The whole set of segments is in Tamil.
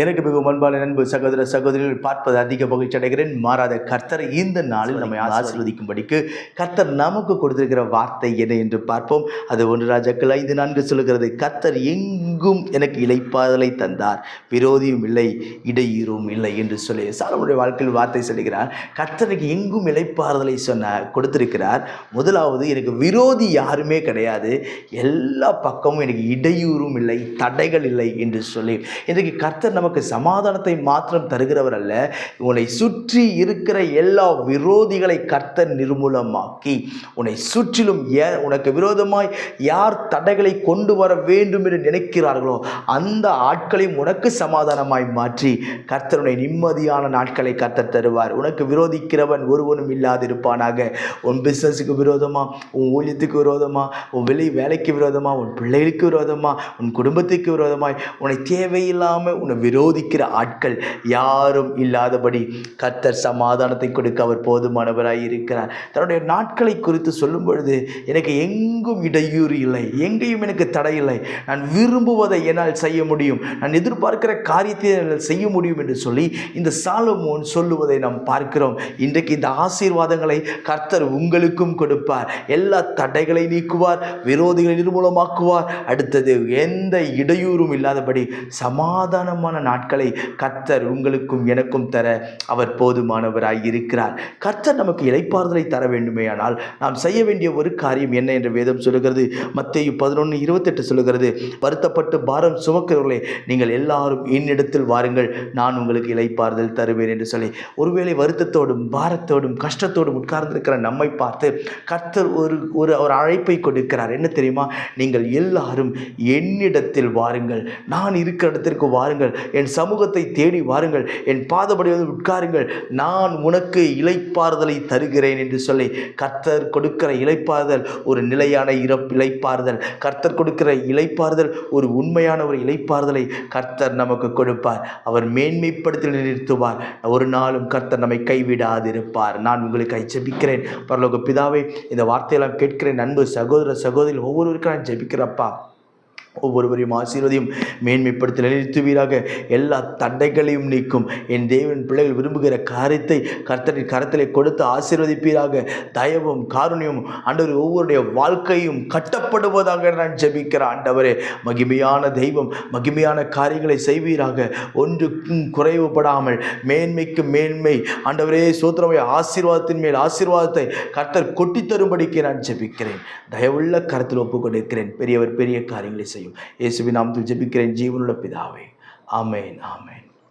எனக்கு மிகவும் அன்பான நண்பு சகோதர சகோதரிகள் பார்ப்பது அதிக மகிழ்ச்சி அடைகிறேன். மாறாத கர்த்தர் இந்த நாளில் நம்மை ஆசீர்வதிக்கும்படிக்கு கர்த்தர் நமக்கு கொடுத்திருக்கிற வார்த்தை என்ன என்று பார்ப்போம். அது ஒன்று ராஜாக்கள் ஐந்து நான்கு சொல்லுகிறது கர்த்தர் எங்கும் எனக்கு இளைப்பாதலை தந்தார் விரோதியும் இல்லை இடையூறும் இல்லை என்று சொல்லி சாலமுடைய வாழ்க்கையில் வார்த்தை சொல்லுகிறார். கர்த்தருக்கு எங்கும் இளைப்பாறுதலை சொன்ன கொடுத்திருக்கிறார். முதலாவது எனக்கு விரோதி யாருமே கிடையாது. எல்லா பக்கமும் எனக்கு இடையூறும் இல்லை தடைகள் இல்லை என்று சொல்லி இன்றைக்கு கர்த்தர் நமக்கு சமாதானத்தை மாத்திரம் தருகிறவர் அல்ல. உன்னை சுற்றி இருக்கிற எல்லா விரோதிகளை கர்த்தர் நிர்மூலமாக்கி உன்னை சுற்றிலும் ஏ உனக்கு விரோதமாய் யார் தடைகளை கொண்டு வர வேண்டும் என்று நினைக்கிறார்களோ அந்த ஆட்களையும் உனக்கு சமாதானமாய் மாற்றி கர்த்தருடைய நிம்மதியான நாட்களை கர்த்தர் தருவார். உனக்கு விரோதிக்கிறவன் ஒருவனும் இல்லாதிருப்பானாக. உன் பிஸ்னஸுக்கு விரோதமா உன் ஊழியத்துக்கு விரோதமா உன் வெளி வேலைக்கு விரோதமா உன் பிள்ளைகளுக்கு விரோதமா உன் குடும்பத்துக்கு விரோதமாய் உன்னை தேவையில்லாமல் உன்னை விரோதிக்கிற ஆட்கள் யாரும் இல்லாதபடி கர்த்தர் சமாதானத்தை கொடுக்க அவர் போதுமானவராய் இருக்கிறார். தன்னுடைய நாட்களை குறித்து சொல்லும் பொழுது எனக்கு எங்கும் இடையூறு இல்லை எங்கேயும் எனக்கு தடை இல்லை. நான் விரும்புவதை என்னால் செய்ய முடியும். நான் எதிர்பார்க்கிற காரியத்தை என்னால் செய்ய முடியும் என்று சொல்லி இந்த சாலமோன் சொல்லுவதை நாம் பார்க்கிறோம். இன்றைக்கு இந்த ஆசீர்வாதங்களை கர்த்தர் உங்களுக்கும் கொடுப்பார். எல்லா தடைகளை நீக்குவார் விரோதிகளை நிர்மூலமாக்குவார். அடுத்தது எந்த இடையூறும் இல்லாதபடி சமாதானமான நாட்களை கர்த்தர் உங்களுக்கும் எனக்கும் தர அவர் போதுமானவராய் இருக்கிறார். கர்த்தர் நமக்கு இளைப்பாறுதலை தர வேண்டுமே ஆனால் நாம் செய்ய வேண்டிய ஒரு காரியம் என்ன என்று வேதம் சொல்லுகிறது. மத்தேயு பதினொன்று இருபத்தெட்டு சொல்லுகிறது. வருத்தப்பட்டு பாரம் சுமக்கிறவர்களே நீங்கள் எல்லாரும் என்னிடத்தில் வாருங்கள். நான் உங்களுக்கு இளைப்பாறுதல் தருவேன் என்று சொல்லி ஒருவேளை வருத்தத்தோடும் பாரத்தோடும் கஷ்டத்தோடும் உட்கார்ந்திருக்கிற நம்மை பார்த்து கர்த்தர் ஒரு ஒரு ஒரு அழைப்பை கொடுக்கிறார். என்ன தெரியுமா? நீங்கள் எல்லாரும் என்னிடத்தில் வாருங்கள். நான் இருக்கிற இடத்திற்கு வாருங்கள். என் சமூகத்தை தேடி வாருங்கள். என் பாதபடி வந்து உட்காருங்கள். நான் உனக்கு இலைப்பாறுதலை தருகிறேன் என்று சொல்லி கர்த்தர் கொடுக்கிற இலைப்பாறுதல் ஒரு நிலையான இறப்பு இலைப்பாறுதல் கர்த்தர் கொடுக்கிற இலைப்பாறுதல் ஒரு உண்மையான ஒரு இலைப்பாறுதலை கர்த்தர் நமக்கு கொடுப்பார். அவர் மேன்மைப்படுத்தி நிறுத்துவார். ஒரு நாளும் கர்த்தர் நம்மை கைவிடாதிருப்பார். நான் உங்களுக்கு ஜெபிக்கிறேன். பரலோக பிதாவே இந்த வார்த்தையெல்லாம் கேட்கிறேன் அன்பு சகோதர சகோதரி ஒவ்வொருவருக்கும் நான் ஜெபிக்கிறப்பா ஒவ்வொருவரையும் ஆசீர்வதியும் மேன்மைப்படுத்தி நிறுத்துவீராக எல்லா தடைகளையும் நீக்கும். என் தேவன் பிள்ளைகள் விரும்புகிற காரியத்தை கர்த்தரின் கரத்திலே கொடுத்து ஆசீர்வதிப்பீராக. தயவும் காருணியும் ஆண்டவர் ஒவ்வொருடைய வாழ்க்கையும் கட்டப்படுவதாக நான் ஜெபிக்கிற ஆண்டவரே மகிமையான தெய்வம் மகிமையான காரியங்களை செய்வீராக. ஒன்றுக்கும் குறைவுபடாமல் மேன்மைக்கு மேன்மை. ஆண்டவரே சூத்திரமை ஆசீர்வாதத்தின் மேல் ஆசீர்வாதத்தை கர்த்தர் கொட்டி தரும்படிக்கு நான் ஜெபிக்கிறேன். தயவுள்ள கருத்தில் ஒப்புக்கொண்டிருக்கிறேன். பெரியவர் பெரிய காரியங்களை செய்யும். இயேசுவின் நாமத்தில் ஜெபிக்கிறேன் ஜீவனுள்ள பிதாவே. ஆமேன் ஆமேன்.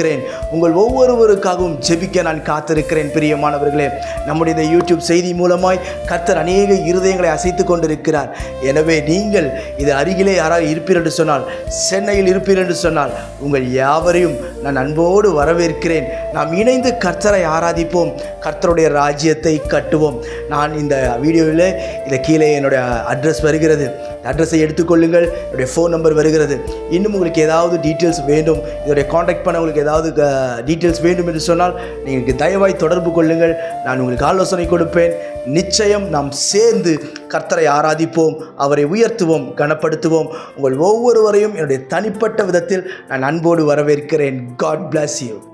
இருக்கிறேன் உங்கள் ஒவ்வொருவருக்காகவும் ஜெபிக்க நான் காத்திருக்கிறேன் பிரியமானவர்களே. நம்முடைய இந்த யூடியூப் செய்தி மூலமாய் கர்த்தர் அநேக இருதயங்களை அசைத்து கொண்டிருக்கிறார். எனவே நீங்கள் இது அருகிலே யாராவது இருப்பீர் என்று சொன்னால் சென்னையில் இருப்பீர் என்று சொன்னால் உங்கள் யாவரையும் நான் அன்போடு வரவேற்கிறேன். நாம் இணைந்து கர்த்தரை ஆராதிப்போம் கர்த்தருடைய ராஜ்யத்தை கட்டுவோம். நான் இந்த வீடியோவில் இந்த கீழே என்னுடைய அட்ரஸ் வருகிறது. அட்ரஸை எடுத்துக்கொள்ளுங்கள் என்னுடைய ஃபோன் நம்பர் வருகிறது. இன்னும் உங்களுக்கு ஏதாவது டீட்டெயில்ஸ் வேண்டும் இதோடைய காண்டாக்ட் பண்ண உங்களுக்கு ஏதாவது டீட்டெயில்ஸ் வேண்டும் என்று சொன்னால் நீங்கள் தயவாய் தொடர்பு கொள்ளுங்கள். நான் உங்களுக்கு ஆலோசனை கொடுப்பேன். நிச்சயம் நாம் சேர்ந்து கர்த்தரை ஆராதிப்போம் அவரை உயர்த்துவோம் கனப்படுத்துவோம். உங்கள் ஒவ்வொருவரையும் என்னுடைய தனிப்பட்ட விதத்தில் நான் அன்போடு வரவேற்கிறேன். God plus you